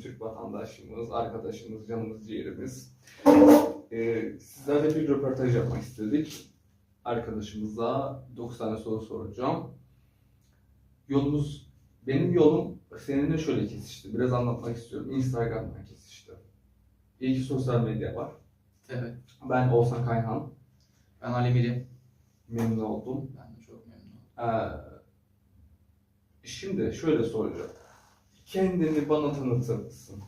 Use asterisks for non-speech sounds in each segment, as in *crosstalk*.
Türk vatandaşımız, arkadaşımız, canımız, ciğerimiz. Ee, sizlerle bir röportaj yapmak istedik. Arkadaşımıza 9 tane soru soracağım. Yolumuz, benim yolum seninle şöyle kesişti. Biraz anlatmak istiyorum. Instagram'dan kesişti. İyi ki sosyal medya var. Evet. Ben Oğuzhan Kayhan. Ben Ali Miri. Memnun oldum. Ben de çok memnunum. Ee, şimdi şöyle soracağım. Kendini bana tanıtır mısın?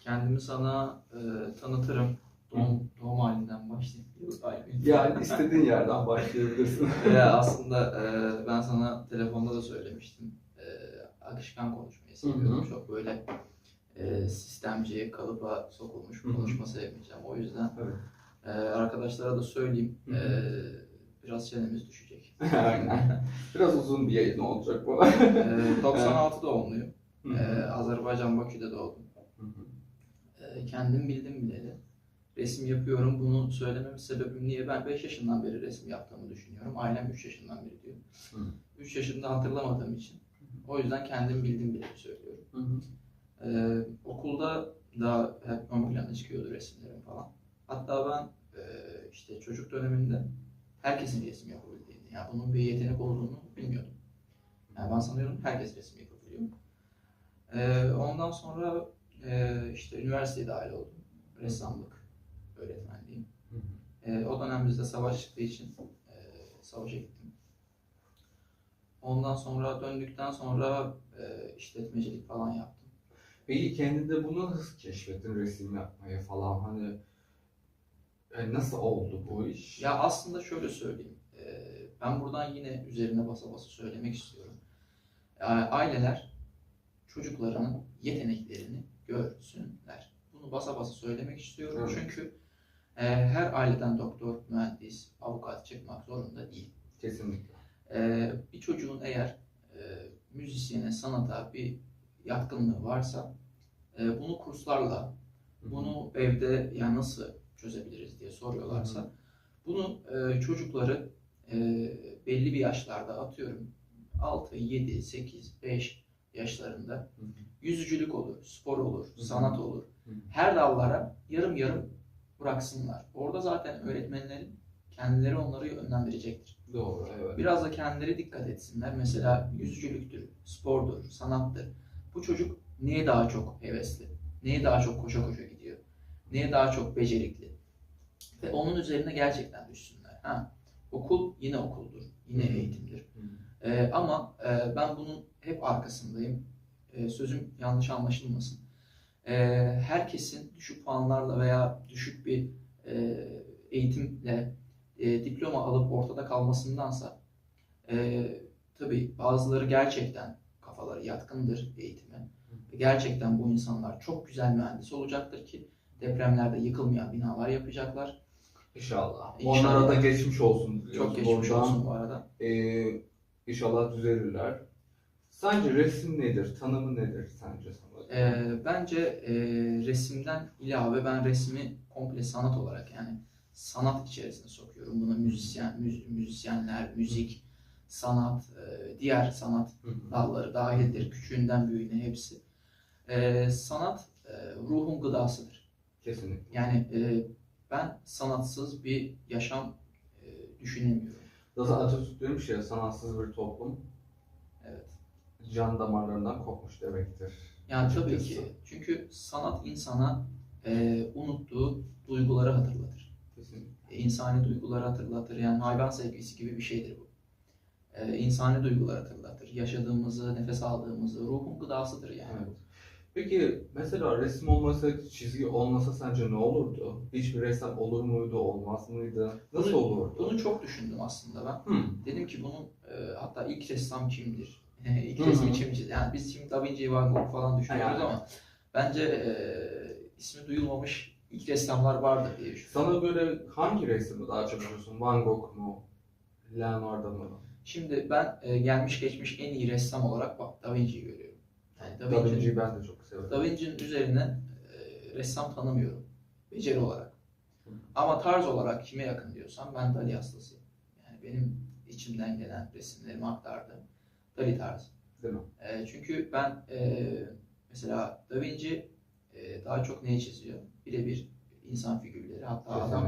Kendimi sana e, tanıtırım. Doğum, doğum halinden başlayayım. Yani istediğin yerden başlayabilirsin. *laughs* Ve aslında e, ben sana telefonda da söylemiştim. E, akışkan konuşmayı seviyorum. Çok böyle e, sistemci, kalıba sokulmuş konuşma sevmeyeceğim. O yüzden Evet. e, arkadaşlara da söyleyeyim. Hı hı. E, biraz çenemiz düşecek. *laughs* Aynen. Biraz uzun bir yayın olacak bu. *laughs* e, 96 doğumluyum. E, hı. Azerbaycan Bakü'de doğdum. Hı hı. E, kendim bildim bileli. Resim yapıyorum. Bunu söylememin sebebim niye? Ben 5 yaşından beri resim yaptığımı düşünüyorum. Ailem 3 yaşından beri diyor. Hı. 3 yaşında hatırlamadığım için. O yüzden kendim bildim bileli söylüyorum. Hı hı. E, okulda da hep ön plana çıkıyordu resimlerim falan. Hatta ben e, işte çocuk döneminde herkesin resim yapabildiğini, yani bunun bir yetenek olduğunu bilmiyordum. Yani ben sanıyorum herkes resim yapabiliyor. E, ondan sonra e, işte üniversiteye dahil oldum. Ressamlık öğretmenliğim. E, o dönem bizde savaş çıktığı için e, savaşa gittim. Ondan sonra döndükten sonra e, işletmecilik falan yaptım. Peki kendinde bunu nasıl keşfettin resim yapmayı falan hani e, nasıl oldu bu iş? Ya aslında şöyle söyleyeyim. E, ben buradan yine üzerine basa basa söylemek istiyorum. E, Aileler çocuklarının yeteneklerini görsünler. Bunu basa basa söylemek istiyorum. Evet. Çünkü e, her aileden doktor, mühendis, avukat çıkmak zorunda değil. Kesinlikle. Ee, bir çocuğun eğer e, müzisyene, sanata bir yatkınlığı varsa e, bunu kurslarla, bunu evde yani nasıl çözebiliriz diye soruyorlarsa Hı hı. bunu e, çocukları e, belli bir yaşlarda atıyorum 6, 7, 8, 5 yaşlarında yüzücülük olur, spor olur, sanat olur. Her dallara yarım yarım bıraksınlar. Orada zaten öğretmenlerin kendileri onları yönlendirecektir. Doğru evet. Biraz da kendileri dikkat etsinler. Mesela yüzücülüktür, spordur, sanattır. Bu çocuk neye daha çok hevesli? Neye daha çok koşa koşa gidiyor? Neye daha çok becerikli? Ve onun üzerine gerçekten düşsünler. Ha, okul yine okuldur, yine Hı eğitimdir. Hı. Ee, ama e, ben bunun hep arkasındayım. Ee, sözüm yanlış anlaşılmasın. Ee, herkesin düşük puanlarla veya düşük bir e, eğitimle e, diploma alıp ortada kalmasındansa e, tabii bazıları gerçekten kafaları yatkındır eğitime. Ve Gerçekten bu insanlar çok güzel mühendis olacaktır ki depremlerde yıkılmayan binalar yapacaklar. İnşallah. İnşallah. Onlara da geçmiş olsun diliyoruz. Çok geçmiş olsun bu arada. Ee, inşallah düzelirler. Sence resim nedir? Tanımı nedir sence sana? Ee, bence e, resimden ilave ben resmi komple sanat olarak yani sanat içerisine sokuyorum. Buna müzisyen, müz- müzisyenler, müzik, sanat, e, diğer sanat dalları dahildir. Küçüğünden büyüğüne hepsi. Ee, sanat e, ruhun gıdasıdır. Kesinlikle. Yani e, ben sanatsız bir yaşam e, düşünemiyorum. Zaten Atatürk demiş ya sanatsız bir toplum Evet. can damarlarından kopmuş demektir. Yani tabii Açıkçası. ki. Çünkü sanat insana e, unuttuğu duyguları hatırlatır. Kesinlikle. E, insani duyguları hatırlatır. Yani hayvan sevgisi gibi bir şeydir bu. E, insani duyguları hatırlatır. Yaşadığımızı, nefes aldığımızı, ruhun gıdasıdır yani. Evet. Peki mesela resim olmasa, çizgi olmasa sence ne olurdu? Hiçbir ressam olur muydu, olmaz mıydı? Nasıl Bunu- olurdu? Bunu çok düşündüm aslında ben. Hı. Dedim ki bunun e, hatta ilk ressam kimdir? *laughs* ilk Hı resmi kim çizdi? Yani biz şimdi Da Vinci, Van Gogh falan düşünüyoruz Yani. ama bence e, ismi duyulmamış ilk ressamlar vardır diye düşünüyorum. Sana göre hangi resmi daha çok seviyorsun? Van Gogh mu? Leonardo mu? Şimdi ben e, gelmiş geçmiş en iyi ressam olarak bak Da Vinci'yi görüyorum. Yani Da, Vinci'yi ben de çok severim. Da Vinci'nin üzerine e, ressam tanımıyorum. Beceri olarak. Ama tarz olarak kime yakın diyorsam ben Dali hastasıyım. Yani benim içimden gelen resimlerimi aktardığım Dali tarzı. Değil mi? E, çünkü ben e, Mesela Da Vinci e, daha çok neyi çiziyor? Birebir insan figürleri. Hatta adam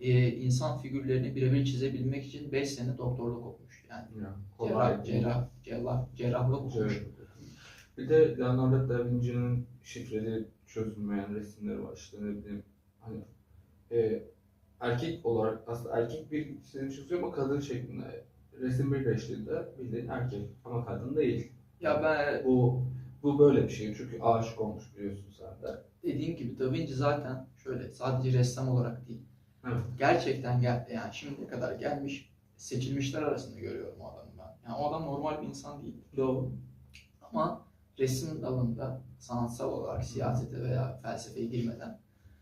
Kesinlikle. e, insan figürlerini birebir çizebilmek için 5 sene doktorluk okumuş. Yani Ya, cerrah, değil. cerrah, cerrah, cerrahlık okumuş. Evet. Bir de Leonardo da Vinci'nin şifreli çözülmeyen resimleri var. İşte ne bileyim hani e, erkek olarak aslında erkek bir seni çiziyor ama kadın şeklinde resim birleştiğinde bildiğin erkek ama kadın değil. Ya ben Bu bu böyle bir şey çünkü aşık olmuş biliyorsun sen de. dediğim gibi Da Vinci zaten şöyle sadece ressam olarak değil. Evet. Gerçekten gel yani şimdiye kadar gelmiş seçilmişler arasında görüyorum o adamı ben. Yani o adam normal bir insan değil. Doğru. Ama resim dalında sanatsal olarak siyasete veya felsefeye girmeden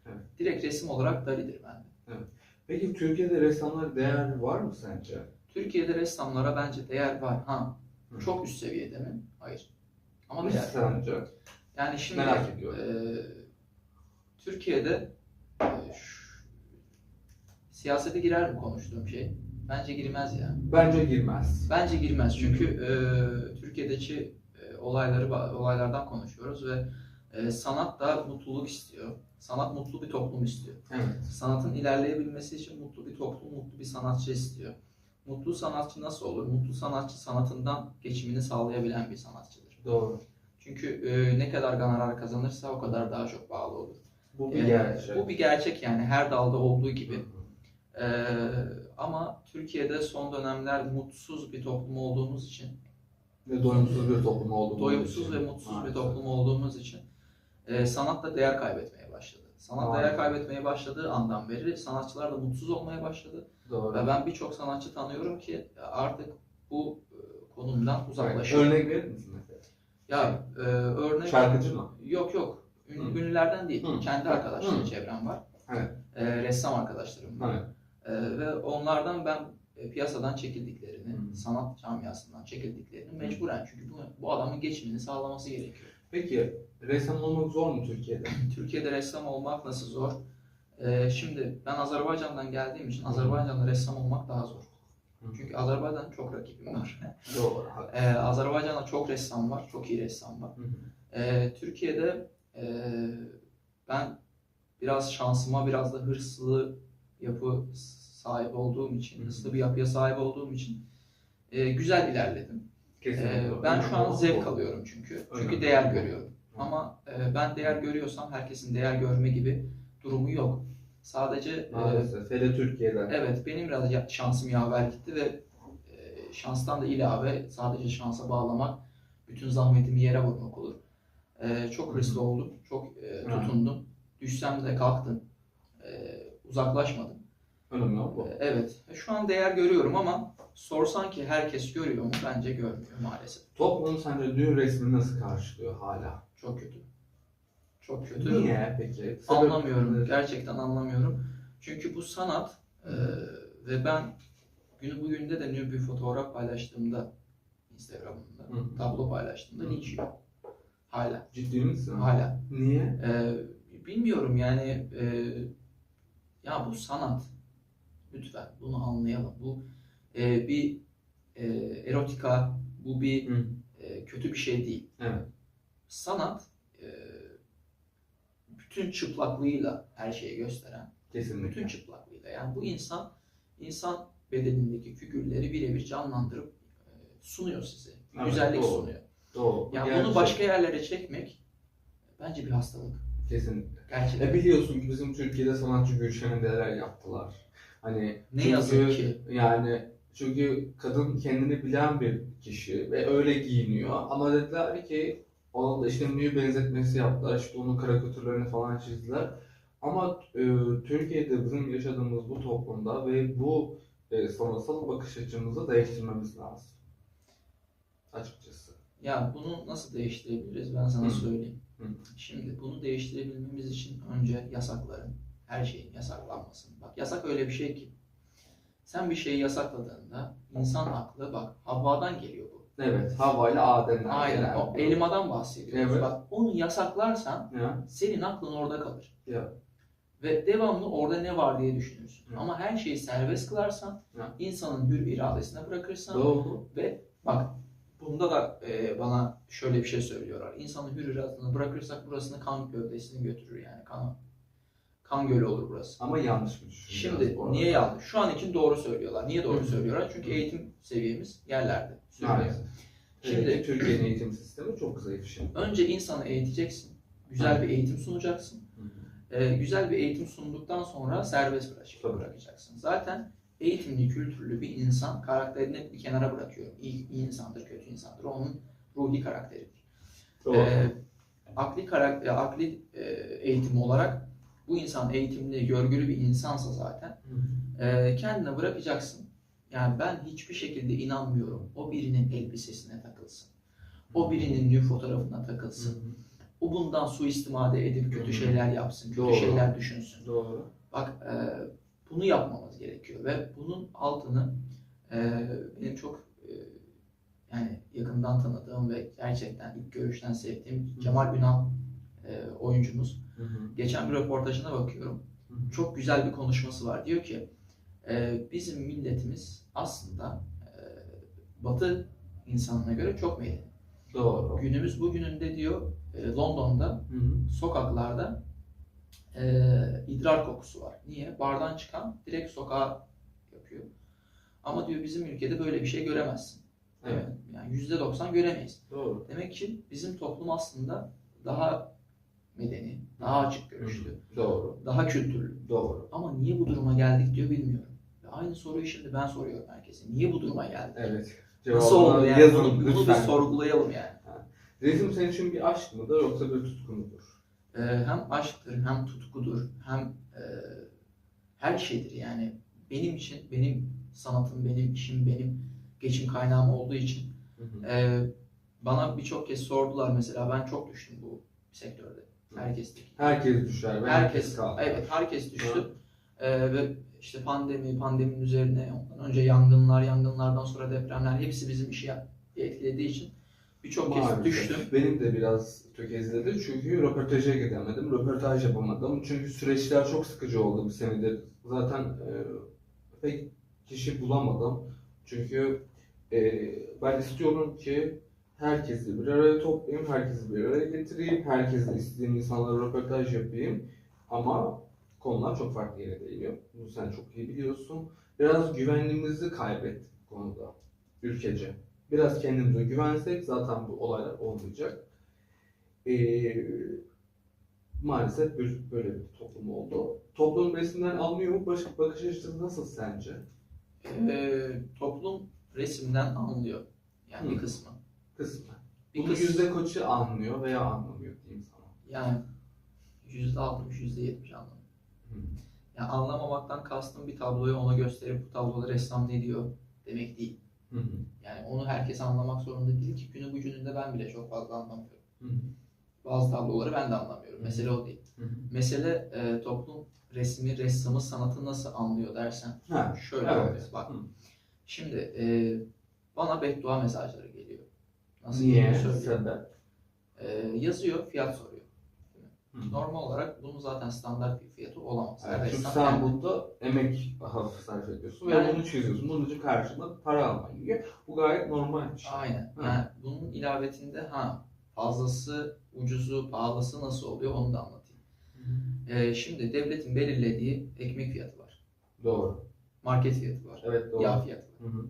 Evet. direkt resim olarak Dali'dir bende. Peki Türkiye'de ressamlara değer var mı sence? Türkiye'de ressamlara bence değer var. Ha, Hı. çok üst seviyede mi? Hayır. Ama Nasıl değer. sence? Yani şimdi Merak ediyorum. e, Türkiye'de e, şu- siyasete girer mi konuştuğum şey? Bence girmez ya. Bence girmez. Bence girmez çünkü e, Türkiye'deki olayları olaylardan konuşuyoruz ve e, sanat da mutluluk istiyor. Sanat mutlu bir toplum istiyor. Evet. Sanatın ilerleyebilmesi için mutlu bir toplum, mutlu bir sanatçı istiyor. Mutlu sanatçı nasıl olur? Mutlu sanatçı sanatından geçimini sağlayabilen bir sanatçıdır. Doğru. Çünkü e, ne kadar gonorar kazanırsa o kadar daha çok bağlı olur. Bu bir E, gerçek. Bu bir gerçek yani her dalda olduğu gibi. E, ama Türkiye'de son dönemler mutsuz bir toplum olduğumuz için Ve doyumsuz bir toplum olduğumuz doyumsuz için. ve mutsuz bir Maalesef. toplum olduğumuz için e, sanat da değer kaybetmeye başladı. Sanat Maalesef. değer kaybetmeye başladığı andan beri sanatçılar da mutsuz olmaya başladı. Doğru. Ve ben birçok sanatçı tanıyorum ki artık bu e, konumdan uzaklaşıyor. Örnek verir misin mesela? Ya e, örnek Şarkıcı mı? yok yok. Hı. ünlülerden değil. Hı. Kendi arkadaşlarım çevrem var. Evet. E, ressam arkadaşlarım var. Evet. E, ve onlardan ben piyasadan çekildiklerini, Hı. sanat camiasından çekildiklerini mecburen çünkü bu, bu adamın geçimini sağlaması gerekiyor. Peki ressam olmak zor mu Türkiye'de? *laughs* Türkiye'de ressam olmak nasıl zor? Ee, şimdi ben Azerbaycan'dan geldiğim için. Azerbaycan'da ressam olmak daha zor. Çünkü Azerbaycan'da çok rakibim var. *laughs* Doğru. Ee, Azerbaycan'da çok ressam var, çok iyi ressam var. Ee, Türkiye'de e, ben biraz şansıma biraz da hırslı yapı sahip olduğum için, Hı hı. hırslı bir yapıya sahip olduğum için e, güzel ilerledim. Kesinlikle. Ee, ben şu an zevk alıyorum çünkü. Çünkü Önemli. değer görüyorum. Hı. Ama e, ben değer görüyorsam herkesin değer görme gibi durumu yok. Sadece e, Maalesef. Hele Türkiye'de. evet benim biraz ya- şansım yaver gitti ve e, şanstan da ilave sadece şansa bağlamak bütün zahmetimi yere vurmak olur. E, çok hırslı oldum, çok e, tutundum. Düşsem de kalktım. E, uzaklaşmadım. Önemli bu. E, evet. Şu an değer görüyorum ama sorsan ki herkes görüyor mu? Bence görmüyor maalesef. Toplum sence düğün resmini nasıl karşılıyor hala? Çok kötü. Çok kötü. Niye peki? Sebep Anlamıyorum. nedir? Gerçekten anlamıyorum. Çünkü bu sanat e, ve ben günü bugünde de bir fotoğraf paylaştığımda Instagram'da Hı. tablo paylaştığımda Hı. linç yiyor. Hala. Ciddi misin? Hala. Niye? E, bilmiyorum yani e, ya bu sanat. Lütfen bunu anlayalım. Bu e, bir e, erotika, bu bir Hı. e, kötü bir şey değil. Evet. Sanat e, bütün çıplaklığıyla her şeyi gösteren, Kesinlikle. bütün çıplaklığıyla. Yani bu insan insan bedenindeki figürleri birebir canlandırıp e, sunuyor size. Evet, güzellik doğru. sunuyor. Doğru. Yani Gerçek. bunu başka yerlere çekmek bence bir hastalık. Kesinlikle. Gerçekten. E biliyorsun ki bizim Türkiye'de sanatçı Gülşen'e neler yaptılar. Hani Ne çünkü- yazık ki. Yani çünkü kadın kendini bilen bir kişi ve öyle giyiniyor. Ama dediler ki ona da işte ünlüyü benzetmesi yaptılar. İşte onun karikatürlerini falan çizdiler. Ama e, Türkiye'de bizim yaşadığımız bu toplumda ve bu e, sanatsal bakış açımızı değiştirmemiz lazım. Açıkçası. Ya bunu nasıl değiştirebiliriz ben sana Hı. söyleyeyim. Hı. Şimdi bunu değiştirebilmemiz için önce yasakların, her şeyin yasaklanması. Bak yasak öyle bir şey ki sen bir şeyi yasakladığında insan aklı bak Havva'dan geliyor bu. Evet, Havva ile Adem'den Aynen o elmadan bahsediyoruz. Evet. Bak onu yasaklarsan Ya, senin aklın orada kalır. ya. Ve devamlı orada ne var diye düşünürsün. Hı. Ama her şeyi serbest kılarsan, Hı. insanın hür iradesine bırakırsan Doğru. ve bak burada da e, bana şöyle bir şey söylüyorlar. İnsanın hür iradesini bırakırsak burasını kan gövdesini götürür yani. Kan, kan gölü olur burası. Ama yanlış bir düşünce. Şimdi niye yanlış? Şu an için doğru söylüyorlar. Niye doğru Hı. söylüyorlar? Çünkü eğitim seviyemiz yerlerde. Maalesef. Şimdi- Şimdi Türkiye'nin eğitim sistemi çok zayıf şimdi. Önce insanı eğiteceksin. Güzel bir eğitim sunacaksın. Ee, güzel bir eğitim sunduktan sonra serbest bırak- Tabii. bırakacaksın. Zaten eğitimli, kültürlü bir insan karakterini hep bir kenara bırakıyor. İyi, iyi insandır, kötü insandır. Onun ruhi karakteridir. Doğru. Ee, akli karakter, akli e, eğitim olarak bu insan eğitimli, görgülü bir insansa zaten e, kendine bırakacaksın. Yani ben hiçbir şekilde inanmıyorum. O birinin elbisesine takılsın. O birinin nü fotoğrafına takılsın. O bundan suistimade edip kötü şeyler yapsın, kötü Doğru. şeyler düşünsün. Doğru. Bak e, bunu yapmamız gerekiyor ve bunun altını e, benim çok e, yani yakından tanıdığım ve gerçekten ilk görüşten sevdiğim Cemal Ünal e, oyuncumuz. Geçen bir röportajına bakıyorum. Çok güzel bir konuşması var. Diyor ki e, bizim milletimiz aslında e, Batı insanına göre çok medeni. Doğru. Günümüz bugününde diyor e, London'da Hı hı. sokaklarda e, idrar kokusu var. Niye? Bardan çıkan direkt sokağa yapıyor. Ama diyor bizim ülkede böyle bir şey göremezsin. Evet. Yani yüzde doksan göremeyiz. Doğru. Demek ki bizim toplum aslında daha medeni, daha açık görüşlü, Doğru. daha kültürlü. Doğru. Ama niye bu duruma geldik diyor bilmiyorum. Ve aynı soruyu şimdi ben soruyorum herkese. Niye bu duruma geldik? Evet. Nasıl oldu yani? Yazın bunu, bunu bir sorgulayalım yani. Resim senin için bir aşk mıdır yoksa bir tutku mudur? Ee, hem aşktır, hem tutkudur, hem e, her şeydir yani. Benim için, benim sanatım, benim işim, benim geçim kaynağım olduğu için Hı hı. e, bana birçok kez sordular mesela ben çok düştüm bu sektörde. Herkes değil. Herkes düşer ve herkes, Herkes, kalkar. evet herkes düştü. Ee, ve işte pandemi, pandeminin üzerine ondan önce yangınlar, yangınlardan sonra depremler hepsi bizim işi etkilediği için birçok kez düştüm. Benim de biraz tökezledi çünkü röportaja gidemedim, röportaj yapamadım. Çünkü süreçler çok sıkıcı oldu bir senedir. Zaten e, pek kişi bulamadım. Çünkü e, ben istiyorum ki herkesi bir araya toplayayım, herkesi bir araya getireyim, herkesle istediğim insanlara röportaj yapayım. Ama konular çok farklı yere değiyor. Bunu sen çok iyi biliyorsun. Biraz güvenliğimizi kaybettik bu konuda, ülkece. Biraz kendimize güvensek zaten bu olaylar olmayacak. Ee, maalesef bir, böyle bir toplum oldu. Toplum resimden anlıyor mu? Baş, bakış açısı nasıl sence? Ee, toplum resimden anlıyor. Yani bir Hı. kısmı. Kısmen. Bir Bunu kısmı. yüzde kaçı anlıyor veya anlamıyor diyeyim sana. Yani yüzde altmış, yüzde yetmiş anlamıyor. Hı. Yani anlamamaktan kastım bir tabloyu ona gösterip bu tabloda ressam ne diyor demek değil. Hı hı. Yani onu herkes anlamak zorunda değil ki günü bugününde ben bile çok fazla anlamıyorum. Hı hı. Bazı tabloları ben de anlamıyorum. Hı. Mesele o değil. Hı hı. Mesele e, toplum resmi, ressamı, sanatı nasıl anlıyor dersen Ha, şöyle evet. oluyor. Bak Hı. şimdi e, bana beddua mesajları Nasıl Niye? söyleyeyim. Sebep. E, yazıyor, fiyat soruyor. Hı. Normal olarak bunun zaten standart bir fiyatı olamaz. Evet, çünkü sen burada emek hafif sarf ediyorsun ve Yani- bunu çiziyorsun. Bunun için karşılığında para alman gerekiyor. Bu gayet normal bir şey. Aynen. Hı. Yani bunun ilavetinde ha fazlası, ucuzu, pahalısı nasıl oluyor onu da anlatayım. E, şimdi devletin belirlediği ekmek fiyatı var. Doğru. Market fiyatı var. Evet doğru. Yağ fiyatı var. Hı hı.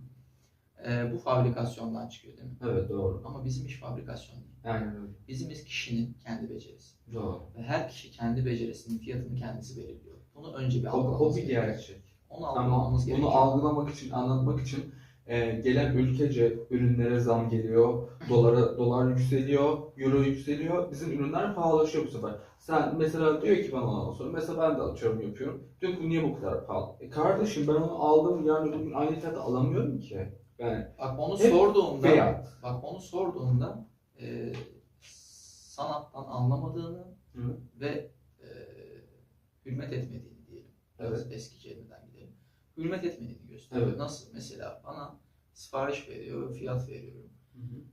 E, bu fabrikasyondan çıkıyor değil mi? Evet doğru. Ama bizim iş fabrikasyon değil. Aynen öyle. Bizim iş kişinin kendi becerisi. Doğru. Ve her kişi kendi becerisinin fiyatını kendisi belirliyor. Bunu önce bir algılamamız o bir gerekiyor. gerçek. Onu Ama algılamamız bunu gerekiyor. algılamak için, anlatmak için e, gelen ülkece ürünlere zam geliyor, dolara dolar yükseliyor, euro yükseliyor, bizim ürünler pahalaşıyor bu sefer. Sen mesela diyor ki bana ondan sonra, mesela ben de atıyorum yapıyorum, diyor ki bu niye bu kadar pahalı? E kardeşim ben onu aldım yani bugün aynı fiyatı alamıyorum ki. Yani Bak onu Hep sorduğumda, bak onu sorduğumda e, sanattan anlamadığını Hı. ve e, hürmet etmediğini diyelim. Biraz eski kelimeden gidelim. Hürmet etmediğini gösteriyor. Evet. Nasıl? Mesela bana sipariş veriyor, fiyat veriyorum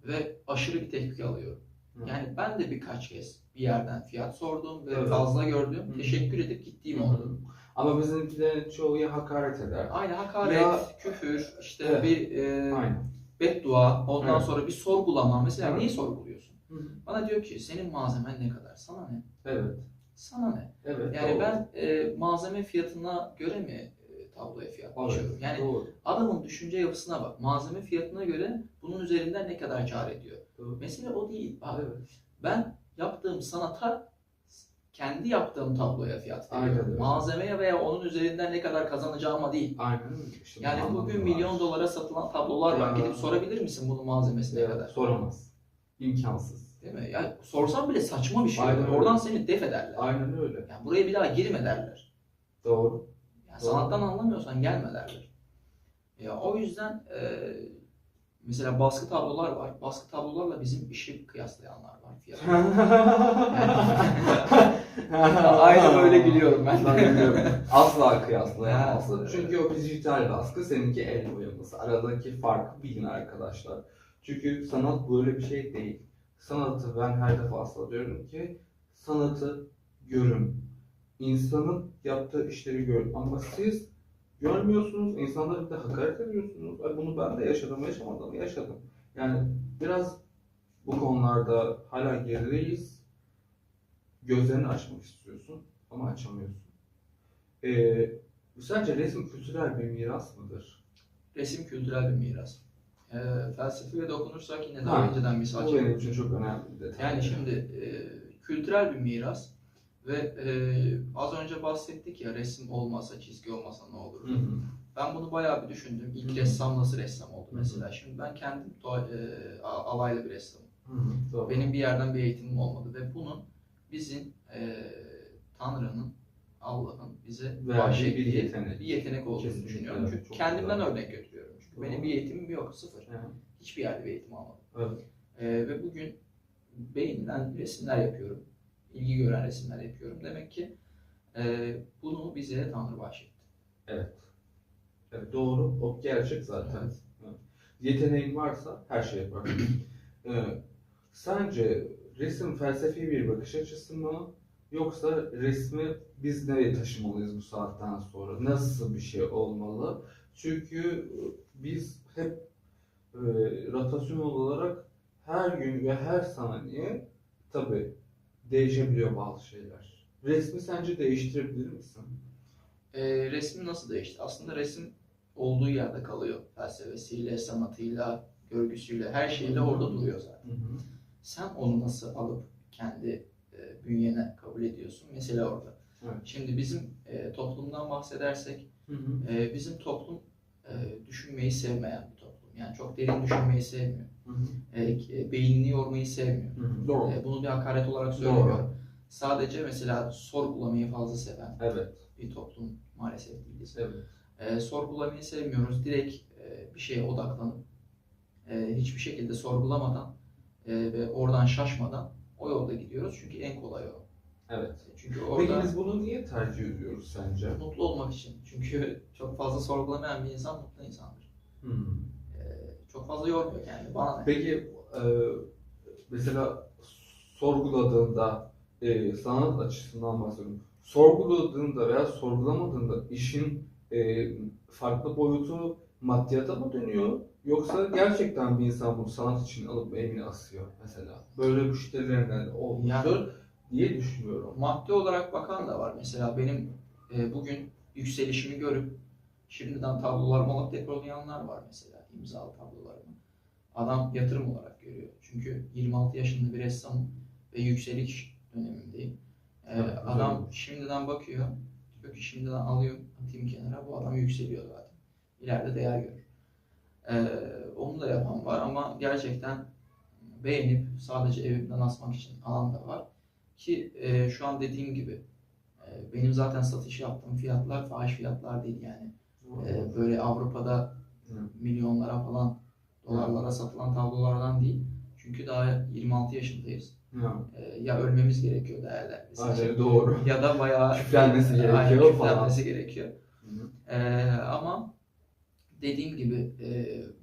ve aşırı bir tepki alıyorum. Hı. Yani ben de birkaç kez bir yerden fiyat sordum ve Evet. fazla gördüm. Hı. Teşekkür edip gittiğim Hı. oldu. Ama bizimkilerin çoğu ya hakaret eder. Aynı hakaret, Ya- küfür, işte Evet. bir e, Aynen. beddua, ondan Evet. sonra bir sorgulama. Mesela Evet. neyi sorguluyorsun? Hı. Bana diyor ki senin malzemen ne kadar? Sana ne? Evet. Sana ne? Evet. Yani doğru. ben e, malzeme fiyatına göre mi e, tabloya fiyat Evet? Yani doğru. adamın düşünce yapısına bak. Malzeme fiyatına göre bunun üzerinden ne kadar kar ediyor? Doğru. Mesele o değil. Bak, Evet. ben yaptığım sanata kendi yaptığım tabloya fiyat Aynen veriyorum. öyle. Malzemeye veya onun üzerinden ne kadar kazanacağıma değil. Aynen öyle. İşte Yani bu bugün anlamda milyon var. dolara satılan tablolar var. Gidip sorabilir misin bunun malzemesi ne Evet, kadar? Soramaz. İmkansız. Değil mi? Ya sorsam bile saçma bir şey. Aynen öyle. Oradan seni def ederler. Aynen öyle. Yani buraya bir daha girme derler. Doğru. Yani Doğru. sanattan anlamıyorsan gelme derler. Ya o yüzden e, mesela baskı tablolar var. Baskı tablolarla bizim işi kıyaslayanlar var. Fiyatı. *laughs* *laughs* Aynen öyle gülüyorum ben. Ben gülüyorum. Asla Ha, kıyaslayamazsın. evet. Çünkü o dijital baskı, seninki el boyaması. Aradaki farkı bilin arkadaşlar. Çünkü sanat böyle bir şey değil. Sanatı ben her defasında diyorum ki sanatı görün. İnsanın yaptığı işleri görün. Ama siz görmüyorsunuz, insanlara bir de hakaret ediyorsunuz. Ay bunu ben de yaşadım, yaşamadım, yaşadım. Yani biraz bu konularda hala gerideyiz. Gözlerini açmak istiyorsun ama açamıyorsun. Ee, sence resim kültürel bir miras mıdır? Resim kültürel bir miras. E, felsefeye dokunursak yine Ha, daha önceden misal Bu benim çekelim. için çok önemli bir detay. Yani şimdi e, kültürel bir miras ve e, az önce bahsettik ya resim olmasa, çizgi olmasa ne olur? Hı hı. Ben bunu bayağı bir düşündüm. İlk Hı hı. ressam nasıl ressam oldu Hı hı. mesela? Şimdi ben kendim doğa, e, alaylı bir ressamım. Hı hı, doğru. Benim bir yerden bir eğitimim olmadı ve bunun bizim e, Tanrı'nın, Allah'ın bize Verdiği bir bahşettiği yetenek. bir yetenek olduğunu Kesinlikle, düşünüyorum. evet, Çünkü kendimden güzel. örnek götürüyorum. Çünkü Doğru. benim bir eğitimim yok, sıfır. Hı. Hiçbir yerde bir eğitim almadım. Evet. E, ve bugün beyinden resimler yapıyorum. İlgi gören resimler yapıyorum. Demek ki e, bunu bize Tanrı bahşetti. Evet. Evet doğru. O gerçek zaten. Evet. Evet. Yeteneğin varsa her şey yapar. *clears throat* Ee, sence resim felsefi bir bakış açısı mı? Yoksa resmi biz nereye taşımalıyız bu saatten sonra? Nasıl bir şey olmalı? Çünkü biz hep e, rotasyon olarak her gün ve her saniye tabi değişebiliyor bazı şeyler. Resmi sence değiştirebilir misin? E, resmi nasıl değişti? Aslında resim olduğu yerde kalıyor. Felsefesiyle, sanatıyla, görgüsüyle, her şeyle orada duruyor zaten. Hı hı. Sen onu nasıl alıp kendi e, bünyene kabul ediyorsun? Mesele orada. Evet. Şimdi bizim e, toplumdan bahsedersek, Hı hı. e, bizim toplum e, düşünmeyi sevmeyen bir toplum. Yani çok derin düşünmeyi sevmiyor. Hı hı. E, e, beynini yormayı sevmiyor. Hı hı. Doğru. E, bunu bir hakaret olarak Doğru. söylemiyorum. Sadece mesela sorgulamayı fazla seven Evet. bir toplum maalesef değiliz. Evet. E, sorgulamayı sevmiyoruz. Direkt e, bir şeye odaklanıp e, hiçbir şekilde sorgulamadan e, ve oradan şaşmadan o yolda gidiyoruz. Çünkü en kolay o. Evet. Çünkü orada Peki biz bunu niye tercih ediyoruz sence? mutlu olmak için. Çünkü çok fazla sorgulamayan bir insan mutlu insandır. Hmm. Çok fazla yormuyor kendini. Bana ne? Peki e, mesela sorguladığında e, sanat açısından bahsediyorum. Sorguladığında veya sorgulamadığında işin e, farklı boyutu maddiyata mı dönüyor? Yoksa gerçekten bir insan bunu sanat için alıp evine asıyor mesela. Böyle müşterilerinden olmuştur Yani- diye düşünüyorum. Madde olarak bakan da var. Mesela benim e, bugün yükselişimi görüp şimdiden tablolarımı alıp depolayanlar var mesela imzalı tablolarımı. Adam yatırım olarak görüyor. Çünkü 26 yaşında bir ressamım ve yükseliş dönemimdeyim. E, Evet, adam olmuş. şimdiden bakıyor. Diyor ki şimdiden alıyorum, atayım kenara. Bu adam yükseliyor zaten. İleride değer görür. E, onu da yapan var ama gerçekten beğenip sadece evimden asmak için alan da var. Ki e, şu an dediğim gibi e, benim zaten satış yaptığım fiyatlar fahiş fiyatlar değil yani. E, böyle Avrupa'da Hı. milyonlara falan dolarlara satılan tablolardan değil. Çünkü daha 26 yaşındayız. Ya, E, ya ölmemiz gerekiyor için. aynen doğru. Ya da bayağı *laughs* Küflenmesi gerekiyor falan. gerekiyor. Hı. E, ama dediğim gibi e,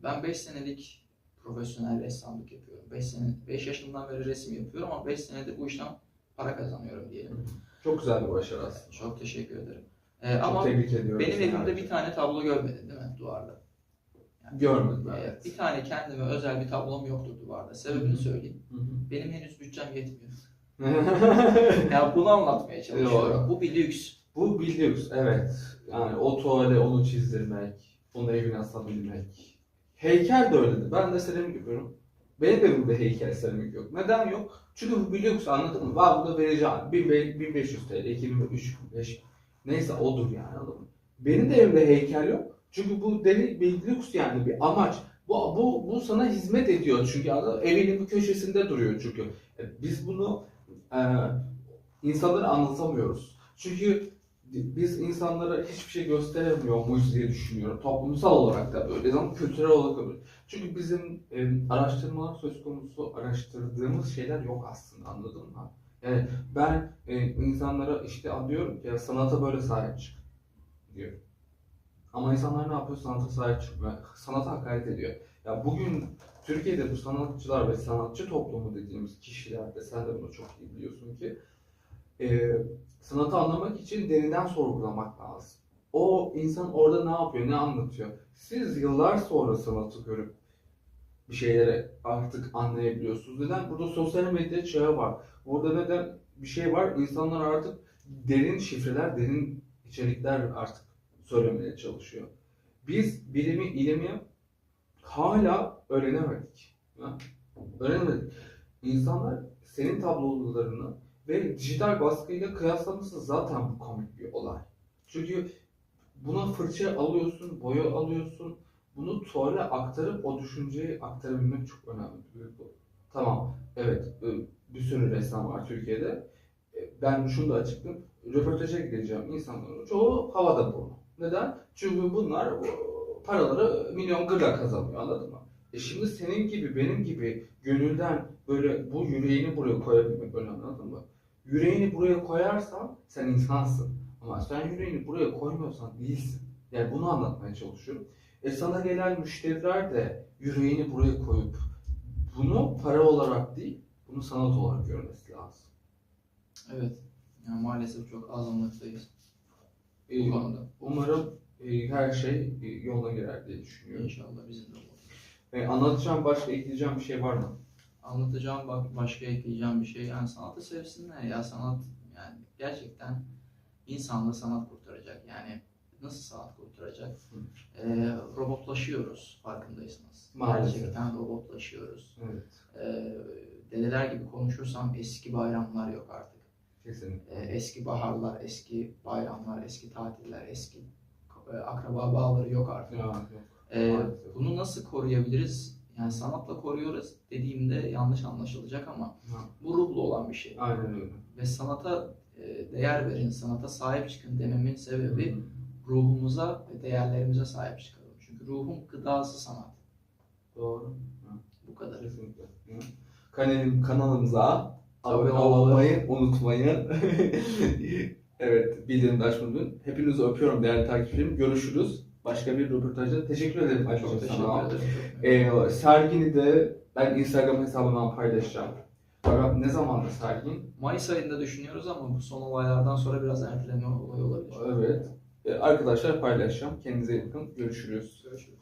ben 5 senelik profesyonel ressamlık yapıyorum. 5 sene 5 yaşından beri resim yapıyorum ama 5 senede bu işten para kazanıyorum diyelim. Çok güzel bir başarı aslında. Çok teşekkür ederim. Çok ama tebrik ediyorum. benim evimde bir tane tablo görmedin değil mi duvarda? Görmedim Ee, evet. Bir tane kendime özel bir tablom yoktur duvarda. Sebebini Hı hı. söyleyeyim. Hı hı. Benim henüz bütçem yetmiyor. *laughs* Ya bunu anlatmaya çalışıyorum. Doğru. Bu bir lüks. Bu bir lüks, evet. Yani o tuvale onu çizdirmek, onu evine asabilmek. Heykel de öyledir. Ben de seramik yapıyorum. Benim evimde heykel seramik yok. Neden yok? Çünkü bu bir lüks anladın mı? Var bunu vereceğim. 1500 1500 TL, 2000, 3000, Neyse odur yani mı? Benim de evimde heykel yok. Çünkü bu deli bir lüks yani bir amaç. Bu, bu, bu sana hizmet ediyor çünkü evinin bir köşesinde duruyor çünkü. E, Biz bunu e, insanlara anlatamıyoruz. Çünkü biz insanlara hiçbir şey gösteremiyor muyuz diye düşünüyorum. Toplumsal olarak da böyle ama kültürel olarak da böyle. Çünkü bizim e, araştırmalar söz konusu araştırdığımız şeyler yok aslında anladın mı? Yani ben e, insanlara işte diyorum ki sanata böyle sahip çık diyorum. Ama insanlar ne yapıyor? Sanata sahip çıkmıyor. Sanata hakaret ediyor. Ya bugün Türkiye'de bu sanatçılar ve sanatçı toplumu dediğimiz kişiler de sen de bunu çok iyi biliyorsun ki e, sanatı anlamak için derinden sorgulamak lazım. O insan orada ne yapıyor, ne anlatıyor? Siz yıllar sonra sanatı görüp bir şeyleri artık anlayabiliyorsunuz. Neden? Burada sosyal medya çağı var. Burada neden bir şey var? İnsanlar artık derin şifreler, derin içerikler artık söylemeye çalışıyor. Biz bilimi, ilimi hala öğrenemedik. Ha? Öğrenemedik. İnsanlar senin tablolarını ve dijital baskıyla kıyaslaması zaten bu komik bir olay. Çünkü buna fırça alıyorsun, boya alıyorsun. Bunu tuvale aktarıp o düşünceyi aktarabilmek çok önemli. bu. Tamam, evet e, bir sürü ressam var Türkiye'de. E, Ben şunu da açıkladım. Röportaja gideceğim insanların çoğu havada burnu. Neden? Çünkü bunlar o, paraları milyon gırla kazanıyor anladın mı? E şimdi senin gibi benim gibi gönülden böyle bu yüreğini buraya koyabilmek önemli anladın mı? Yüreğini buraya koyarsan sen insansın. Ama sen yüreğini buraya koymuyorsan değilsin. Yani bunu anlatmaya çalışıyorum. E sana gelen müşteriler de yüreğini buraya koyup bunu para olarak değil, bunu sanat olarak görmesi lazım. Evet. Yani maalesef çok azınlıktayız E, bu konuda. umarım e, her şey e, yoluna girer diye düşünüyorum. İnşallah bizim de olur. E, anlatacağım, başka ekleyeceğim bir şey var mı? Anlatacağım bak başka ekleyeceğim bir şey. Yani sanatı sevsinler ya sanat yani gerçekten insanlığı sanat kurtaracak. Yani nasıl sanat kurtaracak? Ee, robotlaşıyoruz farkındaysanız. Maalesef. Gerçekten robotlaşıyoruz. Evet, Ee, dedeler gibi konuşursam eski bayramlar yok artık. kesinlikle. Ee, eski baharlar, eski bayramlar, eski tatiller, eski e, akraba bağları yok artık. Ya, yok. Maalesef. bunu nasıl koruyabiliriz? Yani sanatla koruyoruz dediğimde yanlış anlaşılacak ama Ha, bu ruhlu olan bir şey. Aynen öyle. Ve sanata e, değer verin, sanata sahip çıkın dememin sebebi Hı hı. Ruhumuza ve değerlerimize sahip çıkalım. Çünkü ruhun gıdası sanat. Doğru. Bu kadar. Kesinlikle. Hı. Kanalim, kanalımıza abone olmayı unutmayın. *laughs* evet, bildirim de açmayı unutmayın. Hepinizi öpüyorum değerli takipçilerim. Görüşürüz. Başka bir röportajda. Teşekkür ederim Çok Ayşe teşekkür sana. ederim. Çok Ee, sergini de ben Instagram hesabından paylaşacağım. Fakat ne zamandır sergin? Mayıs ayında düşünüyoruz ama bu son olaylardan sonra biraz erteleme olayı olabilir. Evet. Ee, arkadaşlar paylaşacağım. Kendinize iyi bakın. Görüşürüz. Görüşürüz.